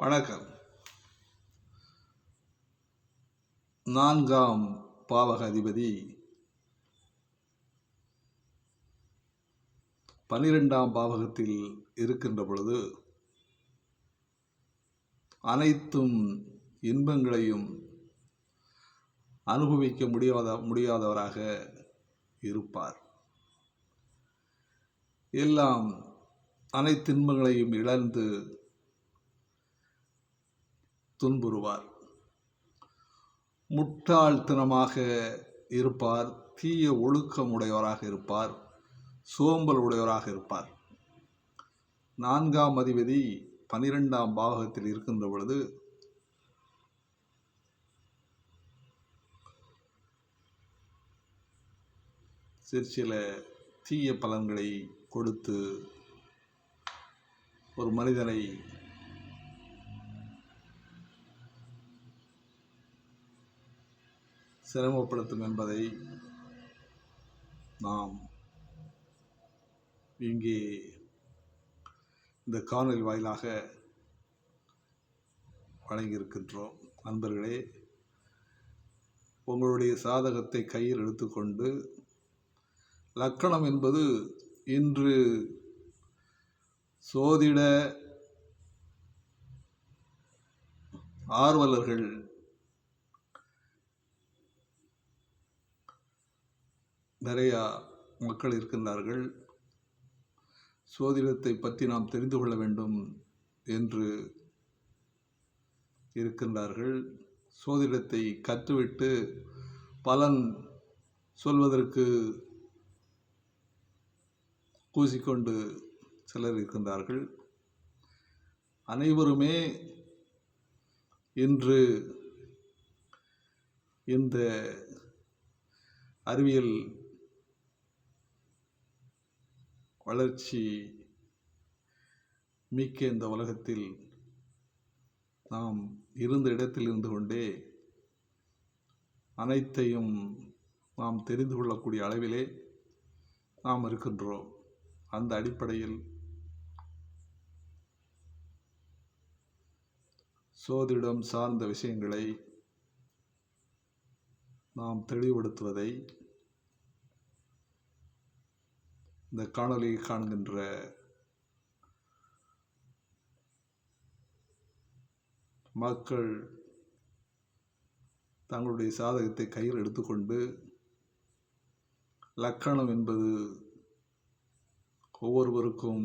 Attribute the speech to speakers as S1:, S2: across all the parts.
S1: வணக்கம். நான்காம் பாவக அதிபதி பனிரெண்டாம் பாவகத்தில் இருக்கின்ற பொழுது அனைத்தும் இன்பங்களையும் அனுபவிக்க முடியாத முடியாதவராக இருப்பார். எல்லாம் அனைத்து இன்பங்களையும் இழந்து துன்புறுவார். முட்டாள்தனமாக இருப்பார் தீய ஒழுக்கம் உடையவராக இருப்பார் சோம்பல் உடையவராக இருப்பார். நான்காம் அதிபதி பனிரெண்டாம் பாகத்தில் இருக்கின்ற பொழுது சிற்சில தீய பலன்களை கொடுத்து ஒரு மனிதனை சிரமப்படுத்தும் என்பதை நாம் இங்கே இந்த காணொலி வாயிலாக வழங்கியிருக்கின்றோம். நண்பர்களே உங்களுடைய சாதகத்தை கையில் எடுத்துக்கொண்டு லக்கணம் என்பது இன்று சோதிட ஆர்வலர்கள் நிறையா மக்கள் இருக்கின்றார்கள். சோதிடத்தை பற்றி நாம் தெரிந்து கொள்ள வேண்டும் என்று இருக்கின்றார்கள். சோதிடத்தை கற்றுவிட்டு பலன் சொல்வதற்கு கூசிக்கொண்டு சிலர் இருக்கின்றார்கள். அனைவருமே இன்று இந்த அறிவியல் வளர்ச்சி மிக்க இந்த உலகத்தில் நாம் இருந்த இடத்தில் இருந்து கொண்டே அனைத்தையும் நாம் தெரிந்து கொள்ளக்கூடிய அளவிலே நாம் இருக்கின்றோம். அந்த அடிப்படையில் சோதிடம் சார்ந்த விஷயங்களை நாம் தெளிவுபடுத்துவதை இந்த காணொலியை காண்கின்ற மக்கள் தங்களுடைய சாதகத்தை கையில் எடுத்துக்கொண்டு லக்கணம் என்பது ஒவ்வொருவருக்கும்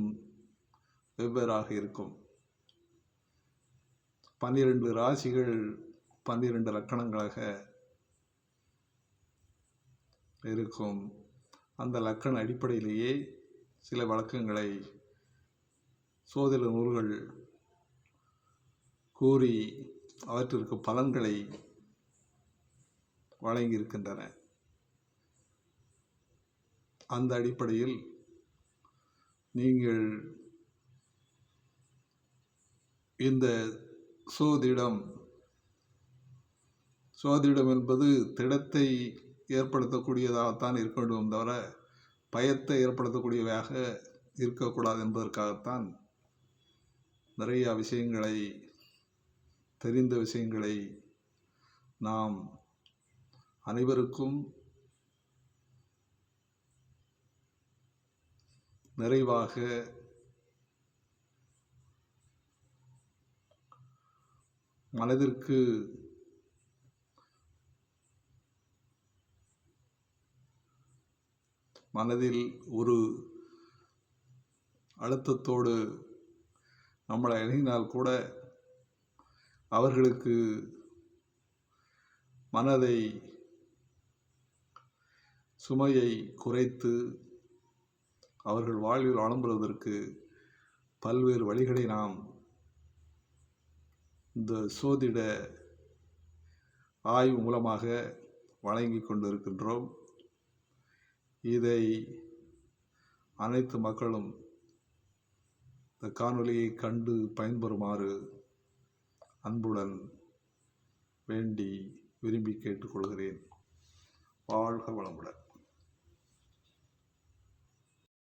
S1: வெவ்வேறாக இருக்கும். பன்னிரண்டு ராசிகள் பன்னிரண்டு லக்கணங்களாக இருக்கும். அந்த லக்கண அடிப்படையிலேயே சில வழக்கங்களை சோதிட நூல்கள் கூறி அவற்றிற்கு பலன்களை வழங்கியிருக்கின்றன. அந்த அடிப்படையில் நீங்கள் இந்த சோதிடம் சோதிடம் என்பது திடத்தை ஏற்படுத்தக்கூடியதாகத்தான் இருக்க வேண்டும் தவிர பயத்தை ஏற்படுத்தக்கூடியவையாக இருக்கக்கூடாது என்பதற்காகத்தான் நிறைய விஷயங்களை தெரிந்த விஷயங்களை நாம் அனைவருக்கும் நிறைவாக மனதிற்கு மனதில் ஒரு அழுத்தத்தோடு நம்மளை இணங்கினால் கூட அவர்களுக்கு மனதை சுமையை குறைத்து அவர்கள் வாழ்வில் வளம்பெறுவதற்கு பல்வேறு வழிகளை நாம் இந்த சோதிட ஆய்வு மூலமாக வழங்கி கொண்டிருக்கின்றோம். இதை அனைத்து மக்களும் இந்த காணொலியை கண்டு பயன்பெறுமாறு அன்புடன் வேண்டி விரும்பி கேட்டுக்கொள்கிறேன். வாழ்க வளமுடன்.